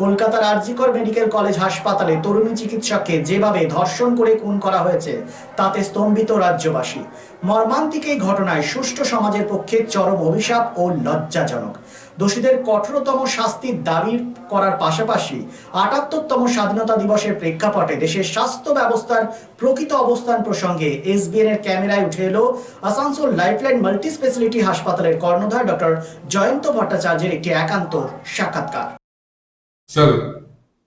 কলকাতার RG Kar medical college হাসপাতালে তরুণী চিকিৎসককে যেভাবে ধর্ষণ করে খুন করা হয়েছে, তাতে স্তম্ভিত রাজ্যবাসী। মর্মান্তিক এই ঘটনায় সুষ্ঠু সমাজের পক্ষে চরম অভিশাপ ও লজ্জাজনক। দোষীদের কঠোরতম শাস্তির দাবি করার পাশাপাশি আটাত্তরতম স্বাধীনতা দিবসের প্রেক্ষাপটে দেশের স্বাস্থ্য ব্যবস্থার প্রকৃত অবস্থান প্রসঙ্গে এসবিএন এর ক্যামেরায় উঠে এলো আসানসোল লাইফলাইন মাল্টি স্পেশালিটি হাসপাতালের কর্ণধার ডক্টর জয়ন্ত ভট্টাচার্যের একটি একান্ত সাক্ষাৎকার। স্যার,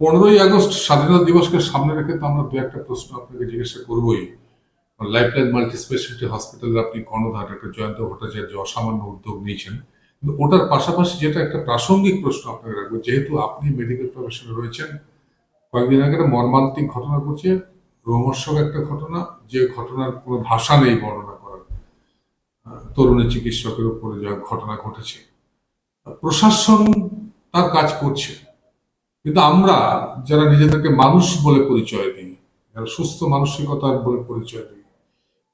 পনেরোই আগস্ট স্বাধীনতা দিবসকে সামনে রেখে তো আমরা দু একটা প্রশ্ন আপনাকে জিজ্ঞাসা করবোই। লাইফলাইন মাল্টি স্পেশালিটি হসপিটালে আপনি কর্ণধার ডক্টর জয়ন্ত ভট্টাচার্য অসামান্য উদ্যোগ নিয়েছেন। কিন্তু ওটার পাশাপাশি যেটা একটা প্রাসঙ্গিক প্রশ্ন আপনাকে রাখব, যেহেতু আপনি মেডিকেল প্রফেশনে রয়েছেন, কয়েকদিন আগে একটা মর্মান্তিক ঘটনা ঘটছে রোমর্ষক একটা ঘটনা, যে ঘটনার কোনো ভাষা নেই বর্ণনা করার। তরুণী চিকিৎসকের উপরে যা ঘটনা ঘটেছে। প্রশাসন তার কাজ করছে। কিন্তু আমরা যারা নিজেদেরকে মানুষ বলে পরিচয় দিই, যারা সুস্থ মানসিকতার বলে পরিচয় দিই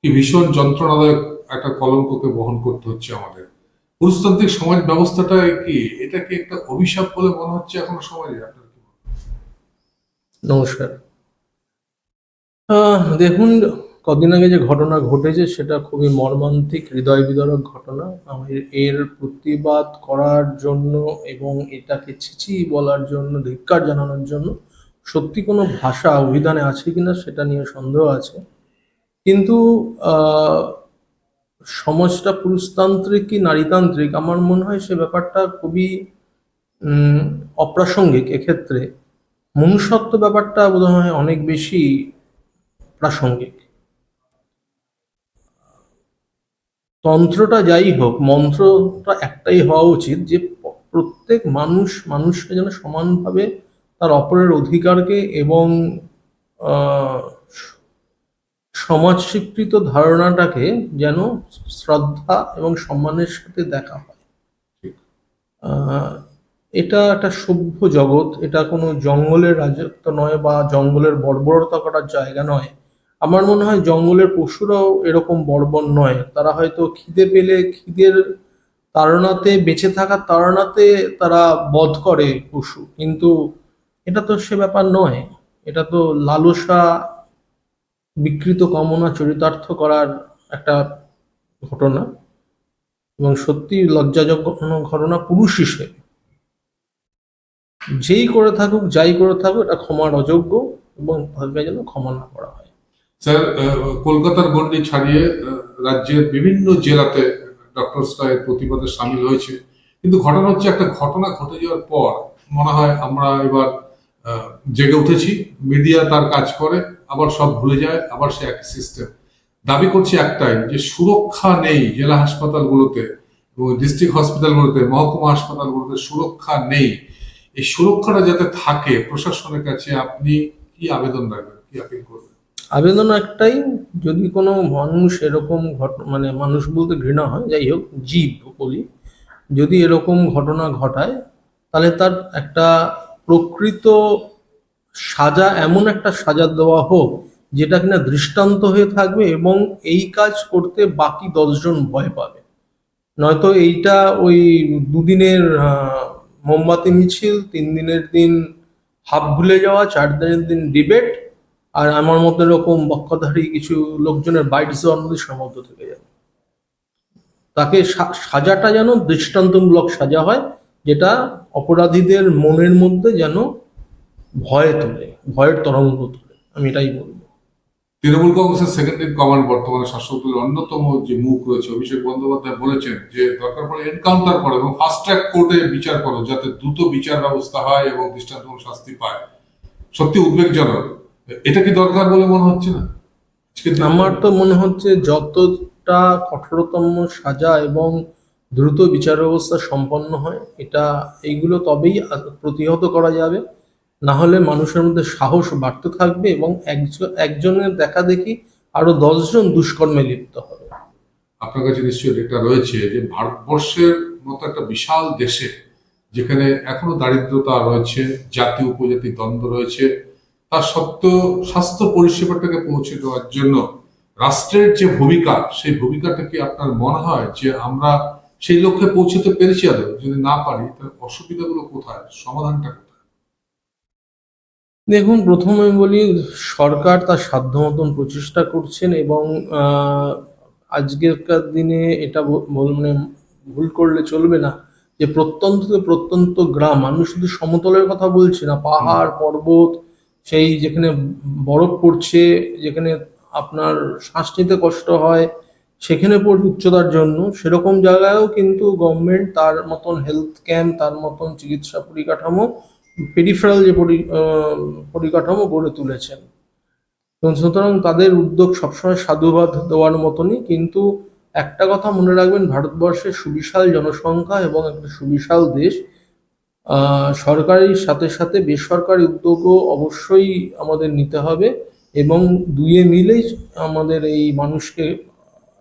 কি ভীষণ যন্ত্রণাদায়ক একটা কলঙ্ককে বহন করতে হচ্ছে আমাদের। পুরুষতান্ত্রিক সমাজ ব্যবস্থাটা কি? এটা কি একটা অভিশাপ বলে মনে হচ্ছে এখন সমাজে? আপনার নমস্কার। দেখুন কদিন আগে যে ঘটনা ঘটেছে সেটা খুবই মর্মান্তিক হৃদয় বিদারক ঘটনা এর প্রতিবাদ করার জন্য এবং এটাকে ছিচি বলার জন্য, ধিক্কার জানানোর জন্য সত্যি কোনো ভাষা অভিধানে আছে কিনা সেটা নিয়ে সন্দেহ আছে। কিন্তু সমাজটা পুরুষতান্ত্রিক কি নারীতান্ত্রিক? আমার মনে হয় সে ব্যাপারটা খুবই অপ্রাসঙ্গিক এক্ষেত্রে। মনুষ্যত্ব ব্যাপারটা বোধ হয় অনেক বেশি প্রাসঙ্গিক। তন্ত্রটা যাই হোক, মন্ত্রটা একটাই হওয়া উচিত যে প্রত্যেক মানুষ মানুষকে যেন সমানভাবে তার অপরের অধিকারকে এবং সমাজ স্বীকৃত ধারণাটাকে যেন শ্রদ্ধা এবং সম্মানের সাথে দেখা হয়। এটা একটা সভ্য জগৎ, এটা কোনো জঙ্গলের রাজত্ব নয় বা জঙ্গলের বর্বরতা করার জায়গা নয়। আমার মনে হয় জঙ্গলের পশুরাও এরকম বর্বর নয়। তারা হয়তো খিদে পেলে খিদের তাড়নাতে, বেঁচে থাকার তাড়নাতে তারা বধ করে পশু। কিন্তু এটা তো সে ব্যাপার নয়। এটা তো লালসা বিকৃত কামনা চরিতার্থ করার একটা ঘটনা। এবং সত্যি লজ্জাজনক ঘটনা পুরুষ হিসেবে। যেই করে থাকুক, যাই করে থাকুক, এটা ক্ষমার অযোগ্য এবং তাকে যেন ক্ষমা না করা হয়। স্যার কলকাতার গণ্ডি ছাড়িয়ে রাজ্যের বিভিন্ন জেলাতে ডক্টরসরা এর প্রতিবাদে সামিল হয়েছে। কিন্তু ঘটনা হচ্ছে, একটা ঘটনা ঘটে যাওয়ার পর মনে হয় আমরা এবার জেগে উঠেছি। মিডিয়া তার কাজ করে, আবার সব ভুলে যায়, আবার সে একই সিস্টেম দাবি করছি একটাই, যে সুরক্ষা নেই জেলা হাসপাতালগুলোতে এবং ডিস্ট্রিক্ট হসপিটালগুলোতে মহকুমা হাসপাতালগুলোতে সুরক্ষা নেই। এই সুরক্ষাটা যাতে থাকে, প্রশাসনের কাছে আপনি কি আবেদন রাখবেন? কি আপিল করবেন? আবেদন একটাই, যদি কোনো মানুষ এরকম ঘট মানে মানুষ বলতে ঘৃণা হয়, যাই হোক, জীব বলি, যদি এরকম ঘটনা ঘটায়, তাহলে তার একটা প্রকৃত সাজা, এমন একটা সাজা দেওয়া হোক, যেটা কিনা দৃষ্টান্ত হয়ে থাকবে এবং এই কাজ করতে বাকি দশজন ভয় পাবে। নয়তো এইটা ওই দুদিনের মোমবাতি মিছিল তিন দিনের দিন হাফ ভুলে যাওয়া চার দিনের দিন ডিবেট আর আমার মতো এরকম বক্ষধারী কিছু লোকজনের বাইট জন্মদিন সমাপ্ত থেকে যাবে তাকে সাজাটা যেন দৃষ্টান্তমূলক সাজা হয়, যেটা অপরাধীদের মনের মধ্যে যেন ভয় তোলে, ভয়ের তরঙ্গ তোলে। আমি এটাই বলব। তৃণমূল কংগ্রেসের সেকেন্ড ইন কমান্ড বর্তমানে শাসক অন্যতম যে মুখ রয়েছে, অভিষেক বন্দ্যোপাধ্যায় বলেছেন যে দরকার পড়ে এনকাউন্টার করো এবং ফাস্ট ট্র্যাক কোর্টে বিচার করো, যাতে দ্রুত বিচার ব্যবস্থা হয় এবং দৃষ্টান্তমূলক শাস্তি পায়। সত্যি উদ্বেগজনক। এটা কি দরকার বলে মনে হচ্ছে না? আমার তো মনে হচ্ছে যতটা কঠোরতম সাজা এবং দ্রুত বিচার ব্যবস্থা সম্পন্ন হয় এটা এইগুলো তবেই প্রতিহত করা যাবে। না হলে মানুষের মধ্যে সাহস বাড়তে থাকবে এবং একজন একজনের দেখা দেখি আরও দশজন দুষ্কর্মে লিপ্ত হবে। আপনার কাছে নিশ্চয়ই এটা রয়েছে যে ভারতবর্ষের মতো একটা বিশাল দেশে যেখানে এখনও দারিদ্রতা রয়েছে জাতি উপজাতি দ্বন্দ্ব রয়েছে তার সত্ত্বেও স্বাস্থ্য পরিষেবাটাকে পৌঁছে দেওয়ার জন্য রাষ্ট্রের যে ভূমিকা সেই ভূমিকাটা কি আপনার মনে হয় যে আমরা সেই লক্ষ্যে পৌঁছতে পেরেছি আদৌ? যদি না পারি তাহলে অসুবিধাগুলো কোথায়? সমাধানটা কোথায়? দেখুন প্রথমে বলি সরকার তার সাধ্য মতন প্রচেষ্টা করছেন এবং আহ, আজকেরকার দিনে এটা মানে ভুল করলে চলবে না যে প্রত্যন্ত প্রত্যন্ত গ্রাম আমি শুধু সমতলের কথা বলছি না পাহাড় পর্বত সেই যেখানে বরফ পড়ছে, যেখানে আপনার শ্বাস নিতে কষ্ট হয়, সেখানে পড়ছে উচ্চতার জন্য, সেরকম জায়গায়ও কিন্তু গভর্নমেন্ট তার মতন হেলথ ক্যাম্প তার মতন চিকিৎসা পরিকাঠামো পেরিফেরাল যে পরি পরিকাঠামো গড়ে তুলেছেন। সুতরাং তাদের উদ্যোগ সবসময় সাধুবাদ দেওয়ার মতনই, কিন্তু একটা কথা মনে রাখবেন, ভারতবর্ষের সুবিশাল জনসংখ্যা এবং একটা সুবিশাল দেশ সরকারির সাথে সাথে বেসরকারি উদ্যোগও অবশ্যই আমাদের নিতে হবে এবং দুয়ে মিলেই আমাদের এই মানুষকে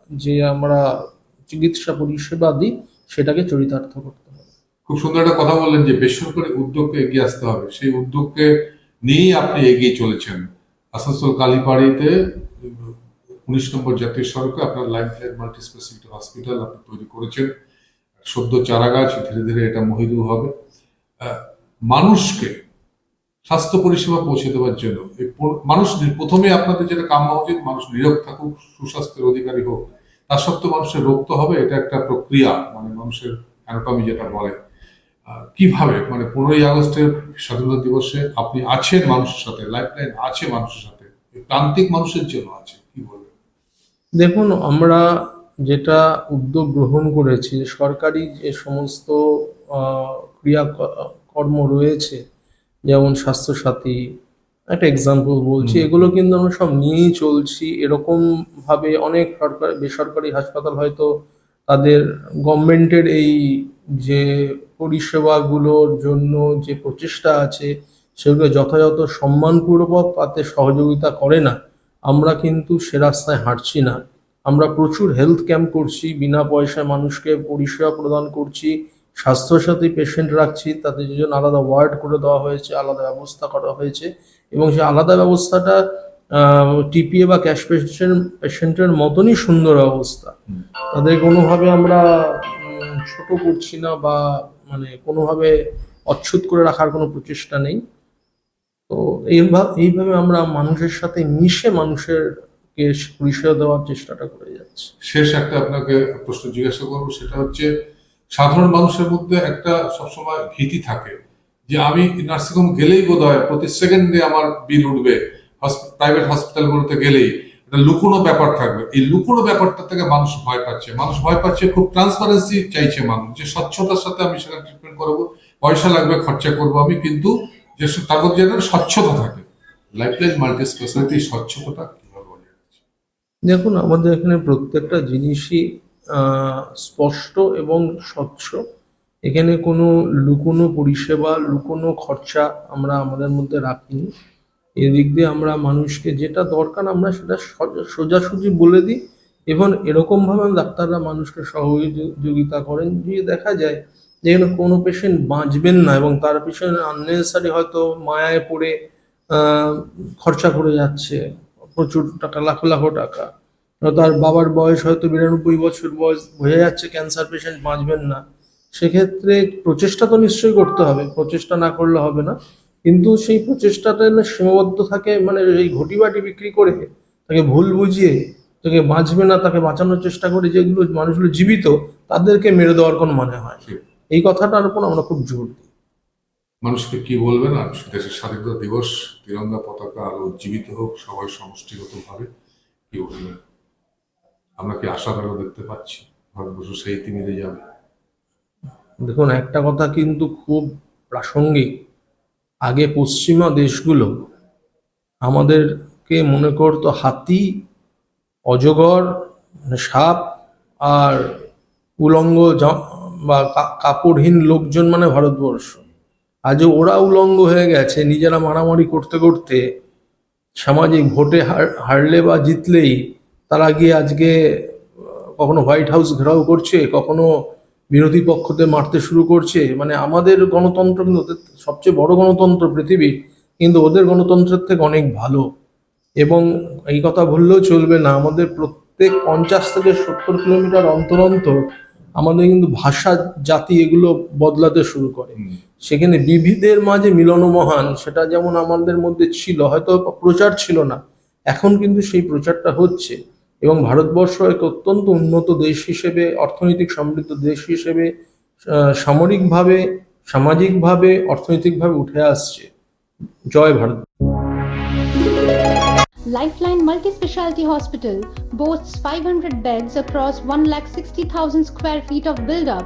যে আমরা চিকিৎসা পরিষেবা দিই, সেটাকে চরিতার্থ করতে হবে। খুব সুন্দর একটা কথা বললেন যে বেসরকারি উদ্যোগকে এগিয়ে আসতে হবে। সেই উদ্যোগকে নিয়েই আপনি এগিয়ে চলেছেন। আসানসোল কালীবাড়িতে উনিশ নম্বর জাতীয় সড়কে আপনার life line multi speciality hospital আপনি তৈরি করেছেন। সদ্য চারা গাছ ধীরে ধীরে এটা মহিদু হবে। মানুষকে স্বাস্থ্য পরিষেবা পৌঁছে দেওয়ার জন্য মানুষ প্রথমে আপনাদের যেটা কাম্য উচিত মানুষ নিরোগ থাকুক, সুস্বাস্থ্যের অধিকারী হোক। তার সত্ত্বেও মানুষের রোগ তো হবে, এটা একটা প্রক্রিয়া মানে মানুষের অ্যানাটমি যেটা বলে। কীভাবে? মানে পনেরোই আগস্টের স্বাধীনতা দিবসে আপনি আছেন মানুষের সাথে লাইফ লাইন আছে মানুষের সাথে প্রান্তিক মানুষের জন্য আছে, কি বলবেন? দেখুন, আমরা যেটা উদ্যোগ গ্রহণ করেছি, সরকারি যে সমস্ত আহ, ক্রিয়াকর্ম রয়েছে যেমন স্বাস্থ্যসাথী একটা এক্সাম্পল বলছি এগুলো কিন্তু আমরা সব নিয়েই চলছি। এরকম ভাবে অনেক সরকার বেসরকারি হাসপাতাল হয়তো তাদের গভর্নমেন্টের এই যে পরিষেবাগুলোর জন্য যে প্রচেষ্টা আছে সেগুলো যথাযথ সম্মানপূর্বক তাতে সহযোগিতা করে না। আমরা কিন্তু সে রাস্তায় হাঁটছি না। আমরা প্রচুর হেলথ ক্যাম্প করছি বিনা পয়সায় মানুষকে পরিষেবা প্রদান করছি। স্বাস্থ্যসাথী পেশেন্ট রাখছি তাদের জন্য আলাদা ওয়ার্ড করে দেওয়া হয়েছে আলাদা ব্যবস্থা করা হয়েছে এবং সেই আলাদা ব্যবস্থাটা টিপিএ বা ক্যাশ পেশেন্ট পেশেন্টের মতনই সুন্দর হুম। তাদের কোনোভাবে আমরা ছোট করছি না বা মানে কোনোভাবে অচ্ছুত করে রাখার কোনো প্রচেষ্টা নেই। তো এইভাবে এইভাবে আমরা মানুষের সাথে মিশে মানুষের কে পরিষেবা দেওয়ার চেষ্টাটা করে যাচ্ছি। শেষ একটা আপনাকে প্রশ্ন জিজ্ঞাসা করব সেটা হচ্ছে সাধারণ মানুষের মধ্যে একটা সবসময় ভীতি থাকে যে আমি নার্সিংহোম গেলেই বোধ হয় প্রতি সেকেন্ডে আমার বিল উঠবে প্রাইভেট হসপিটালগুলোতে গেলেই। একটা লুকোনো ব্যাপার থাকবে। এই লুকোনো ব্যাপারটা থেকে মানুষ ভয় পাচ্ছে। মানুষ ভয় পাচ্ছে, খুব ট্রান্সপারেন্সি চাইছে মানুষ যে স্বচ্ছতার সাথে আমি সেখানে ট্রিটমেন্ট করব, পয়সা লাগবে, খরচা করব আমি, কিন্তু যে তার মধ্যে যেন স্বচ্ছতা থাকে। লাইফলাইন মাল্টি স্পেশালিটি বজায় দেখুন, আমাদের এখানে প্রত্যেকটা জিনিসই স্পষ্ট এবং স্বচ্ছ। এখানে কোনো লুকোনো পরিষেবা, লুকোনো খরচা আমরা আমাদের মধ্যে রাখিনি। এদিক দিয়ে আমরা মানুষকে যেটা দরকার আমরা সেটা সজ- সোজাসুজি বলে দিই এবং এরকমভাবে ডাক্তাররা মানুষকে সহযোগিতা করেন যে দেখা যায় যে এখানে কোনো পেশেন্ট বাঁচবেন না এবং তার পিছনে আননেসারি হয়তো মায়ায় পড়ে খরচা করে যাচ্ছে। প্রচুর টাকা, লাখ লাখ টাকা। তার বাবার বয়স হয়তো বিরানব্বই বছর বয়স বোঝা যাচ্ছে ক্যান্সার পেশেন্ট বাঁচবেন না। সেক্ষেত্রে প্রচেষ্টা তো নিশ্চয়ই করতে হবে প্রচেষ্টা না করলে হবে না। কিন্তু সেই প্রচেষ্টাটা না সীমাবদ্ধ থাকে মানে এই ঘটিবাটি বিক্রি করে তাকে ভুল বুঝিয়ে তাকে বাঁচবে না তাকে বাঁচানোর চেষ্টা করে যেগুলো মানুষগুলো জীবিত তাদেরকে মেরে দেওয়ার কোনো মানে হয় এই কথাটার উপর আমরা খুব জোর দিই। মানুষকে কি বলবেন? আর দেশের স্বাধীনতা দিবস তিরঙ্গা পতাকা আরও উজ্জীবিত হোক সবাই সমষ্টিগতভাবে কি বলবেন? আমরা কি আলো দেখতে পাচ্ছি? ভারতবর্ষ সেই তিমিরে যাবে। দেখুন, একটা কথা কিন্তু খুব প্রাসঙ্গিক। আগে পশ্চিমা দেশগুলো আমাদেরকে মনে করতো হাতি, অজগর, সাপ আর উলঙ্গ বা কাপড়হীন লোকজন মানে ভারতবর্ষ। আজ ওরা উলঙ্গ হয়ে গেছে, নিজেরা মারামারি করতে করতে সামাজিক ভোটে হার- হারলে বা জিতলেই তারা গিয়ে আজকে কখনো হোয়াইট হাউস ঘেরাও করছে কখনো বিরোধী পক্ষদের মারতে শুরু করছে। মানে আমাদের গণতন্ত্র কিন্তু ওদের সবচেয়ে বড় গণতন্ত্র পৃথিবী কিন্তু ওদের গণতন্ত্রের থেকে অনেক ভালো। এবং এই কথা ভুললেও চলবে না আমাদের প্রত্যেক পঞ্চাশ থেকে সত্তর কিলোমিটার অন্তর অন্তর আমাদের কিন্তু ভাষা জাতি এগুলো বদলাতে শুরু করে। সেখানে বিবিধের মাঝে মিলন মহান সেটা যেমন আমাদের মধ্যে ছিল হয়তো প্রচার ছিল না এখন কিন্তু সেই প্রচারটা হচ্ছে। এবং ভারতবর্ষ এক অত্যন্ত উন্নত দেশ হিসেবে অর্থনৈতিক সমৃদ্ধ দেশ হিসেবে সামরিকভাবে সামাজিকভাবে অর্থনৈতিকভাবে উঠে আসছে। জয় Bharat. Lifeline Multi-Specialty Hospital boasts 500 beds across 1,60,000 square feet of build-up,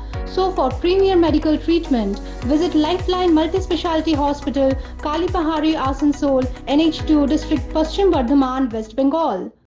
So, for premier medical treatment, visit Lifeline Multi Speciality Hospital, Kalipahari, Asansol, NH2 District, Paschim Bardhaman, West Bengal.